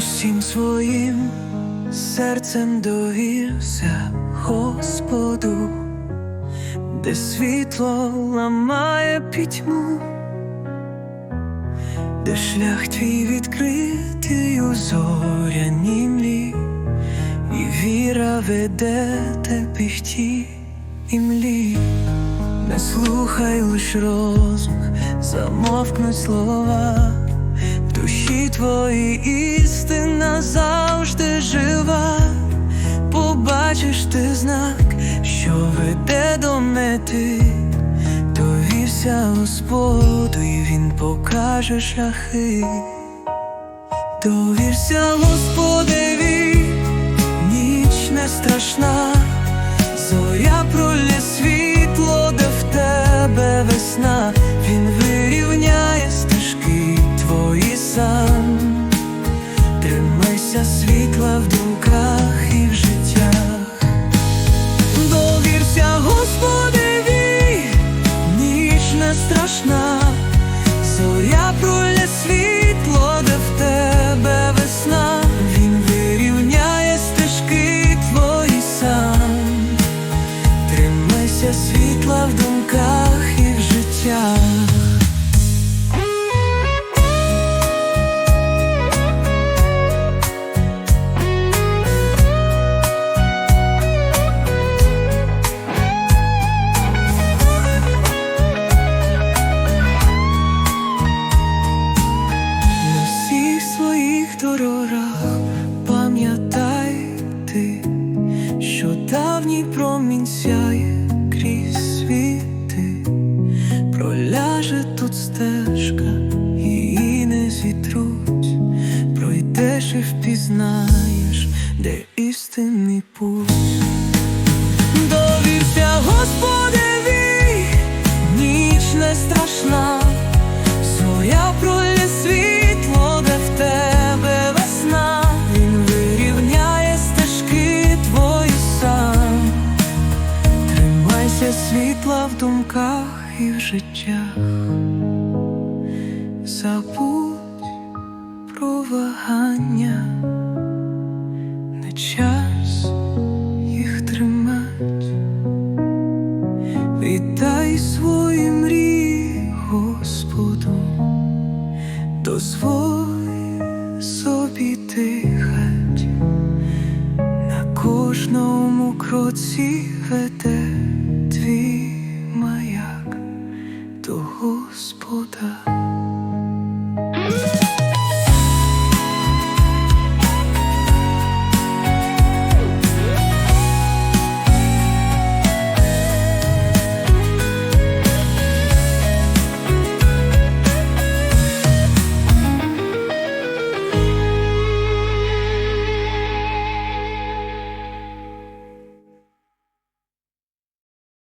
усім своїм серцем довірся Господу, де світло ламає пітьму, де шлях твій відкритий у зоряній млі, і віра веде тебе в ті імлі. Не слухай лиш розум, замовкнуть слова, Душі твої істина завжди жива, побачиш ти знак, що веде до мети, довірся Господу, і Він покаже шляхи. Довірся Господеві, ніч не страшна, зоря давній промінь сяє крізь світи, проляже тут стежка, її не зітруть, пройдеш і впізнаєш, де істинний путь. Довірся Господеві, ніч не страшна, життях, забудь про вагання, не час їх тримать. Віддай свої мрії Господу, дозволь собі дихать, на кожному кроці веде